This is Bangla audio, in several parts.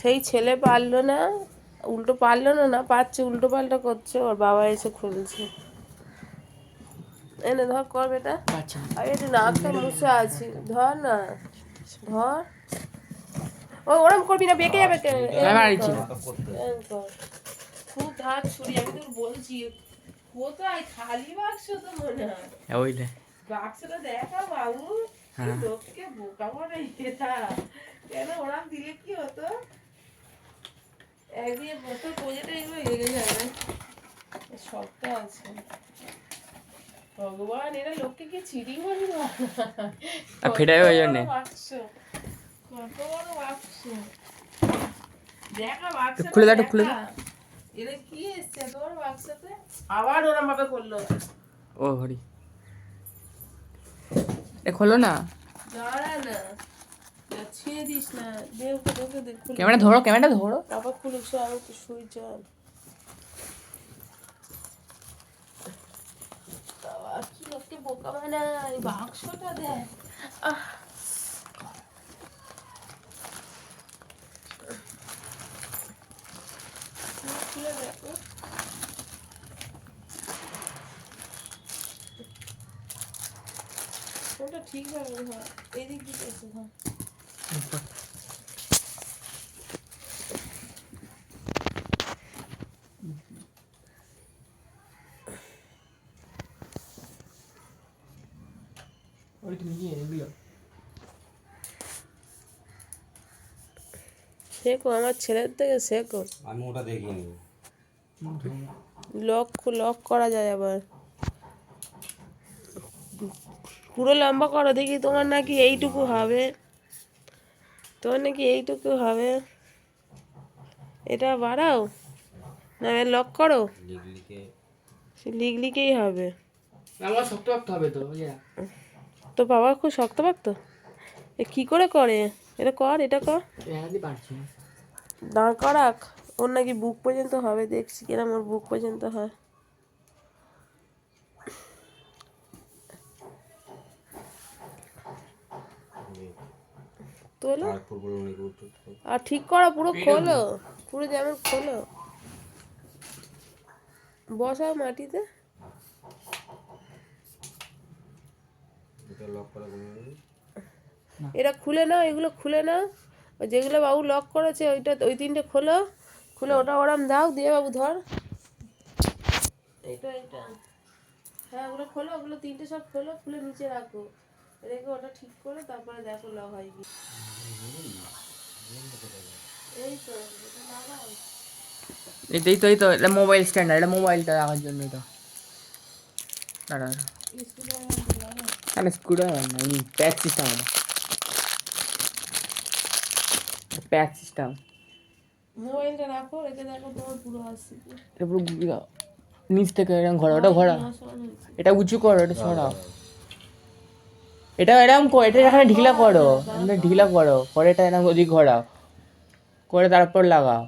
সেই ছেলে পারল না উল্টো পারল না না পাচ্ছে উল্টো পাল্টা করছে ওর বাবা এসে খুলছে। এনে ধর কর বেটা। আচ্ছা আমি একটু নাকটা মুছে আছি। ধর না ধর। ও ওরম করবি না বেঁকে যাবে। খুব ধার ছুরি আমি তোর বলছি কোথায়? খালি বাক্স তো মনে হয়। ওইটা বাক্সটা দেখা বাবু। হ্যাঁ। লোককে বোকা মনে এটা। কেন ওরম দিলে কি হতো? একদিকে বসে পোজেটা এগুলো লেগে যাবে সবটা আছে। ভগবান এরা লোককে কি চিড়ি মারি আর ফেটাবে ওই জন্যে। কত বড় বাক্স। দেখা বাক্স খুলে দাও, খুলে দাও। এটা কি এসছে তোর বাক্সতে? আবার ওরম ভাবে করল। ও হরি। এ খোলো না। দাঁড়া না না, ছিঁড়ে দিস না। দে ওকে দে ক্যামেরা ধরো ক্যামেরাটা ধরো। আবার সে আমি একটু শুই চল কি বোকা বাক্সটা আহ। ঠিকভাবে ধর। এদিক দিকে এসে ধর। কি শেখো আমার ছেলের থেকে শেখো। আমি ওটা দেখিনি লক লক করা যায় আবার। পুরো লম্বা করো দেখি তোমার নাকি এইটুকু হবে। তোমার নাকি এইটুকু হবে। এটা বাড়াও না লক করো। লিগলিকে। সে লিক লিকেই হবে আমার শক্ত রাখতে হবে তো তো বাবা খুব শক্ত শক্তপোক্ত এ কী করে করে? এটা কর এটা কর। এখানে পারছি না। দাঁড় করাক ওর নাকি বুক পর্যন্ত হবে দেখছি কিরম ওর বুক পর্যন্ত হয়। উঠে আর ঠিক করো পুরো খোলো? পুরো যেমন খোলো? বসাও মাটিতে। এটা লক করা কোনো এটা খুলে নাও এগুলো খুলে নাও। যেগুলো বাবু লক করেছে ওইটা ওই তিনটে খোলো। খুলে ওটা ওরাম দাও দিয়ে বাবু ধর। এইটা এইটা হ্যাঁ ওগুলো খোলো ওগুলো তিনটে সব খোলো খুলে নিচে রাখো। রেখে ওটা ঠিক করে তারপরে দেখো হয় কি। এই তো এটাই তো এই তো এটা মোবাইল স্ট্যান্ডার্ড এটা মোবাইলটা রাখার জন্য এটা। দাঁড়া না প্যাক সিস্টেম এটা প্যাক সিস্টেম মোবাইলটা রাখো রেখে দেখো তোমার পুরো আসছে পুরো নিচ থেকে এরকম ঘোরা ওটা ঘোরা এটা উঁচু করো এটা ছড়াও এটা এরকম এটা এখানে ঢিলা করো এটা ঢিলা করো করে এটা এরকম ওদিক ঘোরাও, করে তারপর লাগাও।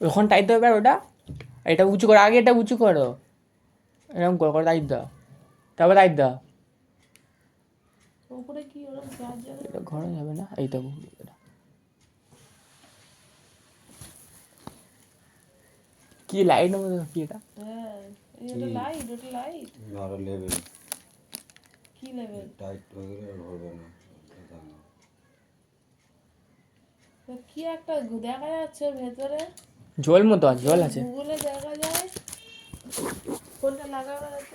ওখান টাইট দেবে ওটা? এটা উঁচু করো, আগে এটা উঁচু করো। এরকম করো, করে টাইট দাও। তারপর টাইট দাও। উপরে কি ওরকম এটা ঘরে যাবে না এই তো এটা। কি লাইট মতো কি এটা? হ্যাঁ এই লাইট ওটা লাইট আরও লেভেল কি লেভেল টাইট হয়ে হবে না কি একটা দেখা যাচ্ছে ভেতরে। জল মতো আছে জল আছে। গুগলে দেখা যায়। কোনটা লাগানো আছে?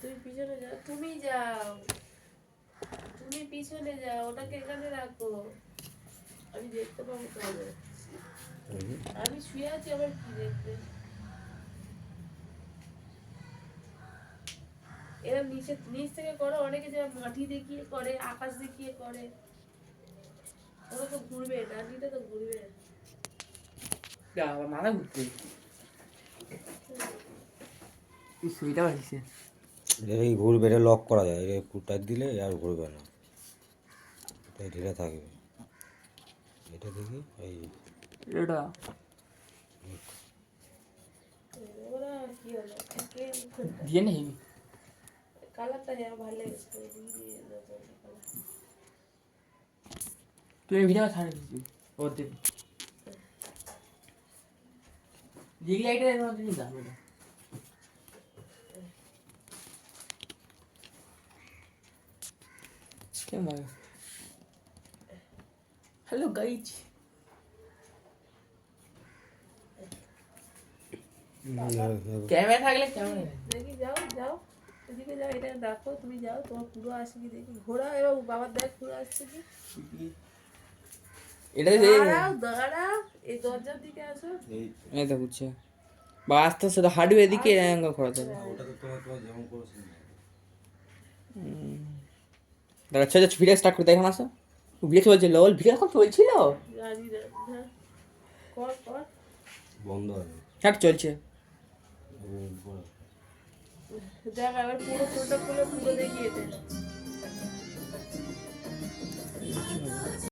তুমি পিছনে তুমি যাও। তুমি পিছনে যাও, ওটাকে এখানে রাখো। আমি দেখতে পাবো আমি শুয়ে আছি, আবার কি এরা নিচে, নিচ থেকে করো, অনেকে মাটি দেখিয়ে করে, আকাশ দেখিয়ে করে। ওরা তো ঘুরবে ডান্ডিটা তো ঘুরবে। মাথা ঘুরতে সেইটা এটা এই ঘুরবে এটা লক করা যায়। এটা টাইট দিলে আর ঘুরবে না। এটা ঢিলা থাকবে। এটা দেখি এই এটা? দিয়ে নেই কালারটা ভালো তুই ভিডিও ছাড়ে দিচ্ছি ওর দেখ। দেখলে একটা এর মধ্যে নিয়ে যাবে কেমন হ্যালো গাইজ ক্যামেরা থাকলে ক্যামেরা দেখি যাও যাও এদিকে যাও এটা দেখো তুমি যাও তোমার পুরো আসে কি দেখি ঘোরা এবার বাবার দেখ পুরো আসছে কি এটা দাঁড়াও দাঁড়াও এই দরজার দিকে আসো এই তো বুঝছে বা আস্তে আস্তে হার্ডওয়্যার দিকে অ্যাঙ্গল করাতে হবে ওটা তো তোমার তোমার যেমন করেছিল দাঁড়া যাচ্ছে ভিডিও স্টার্ট করতে এখন আসো। ভিডিও চলছে ওল ভিডিও এখন চলছিল? জানি না কর কর বন্ধ হবে হ্যাঁ চলছে। দেখ আবার পুরো পুরোটা পুরো পুরো দেখিয়ে